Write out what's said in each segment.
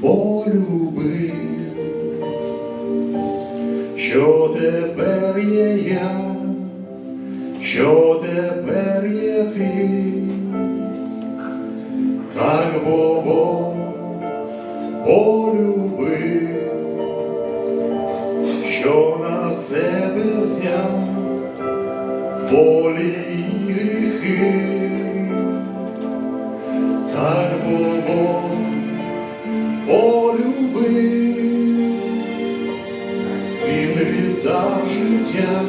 полюбив, що тепер є я, що тепер є ти, так Бог полюбив, що на себе взяв? Волі і гріхи, так Бог полюбив, він віддав життя,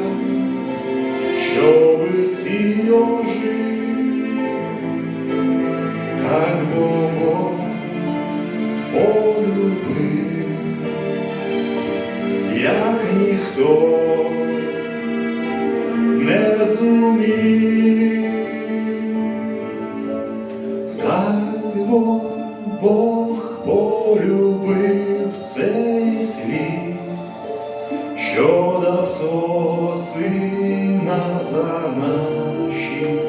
щоби ти ожив, так Бог полюбив, як ніхто не зумів. За наші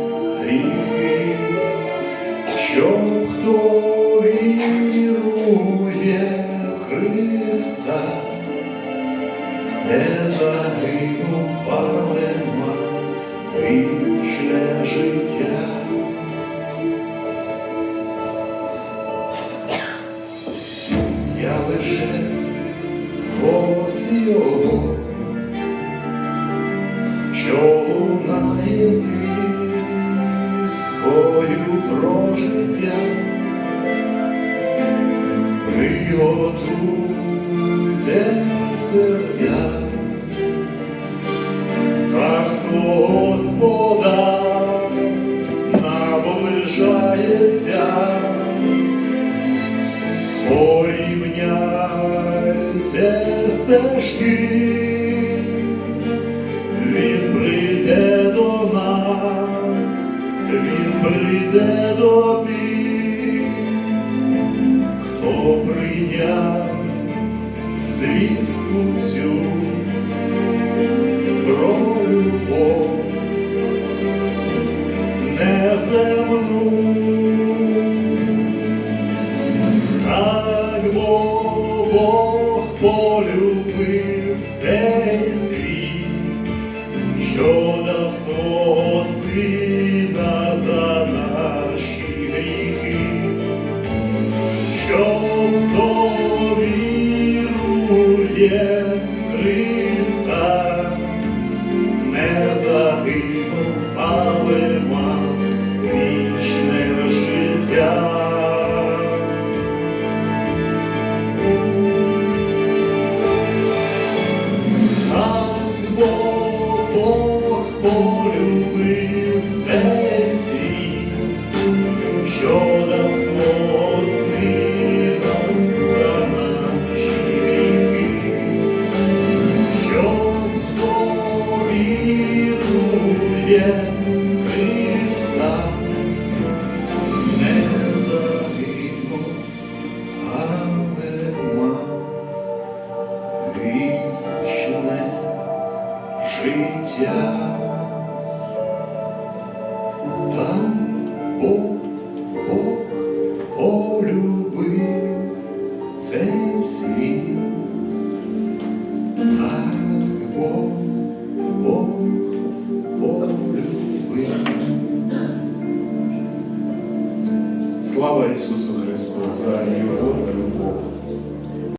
гріхи, щоб хто вірує Христа, не загинув, але вічне життя. Я лише голос його, звісткою про життя. Приготуйте серця, царство Господа наближається. Порівняйте стежки, прийде до тих, хто прийняв звістку цю про любов неземну. Так Бог, Бог полюбив цей світ, що дав свого сина вірує в вірує в Христа, не загинув, але мав вічне життя. Там Бог, Бог полюбив цей світ. Слава Ісусу Христу за Його.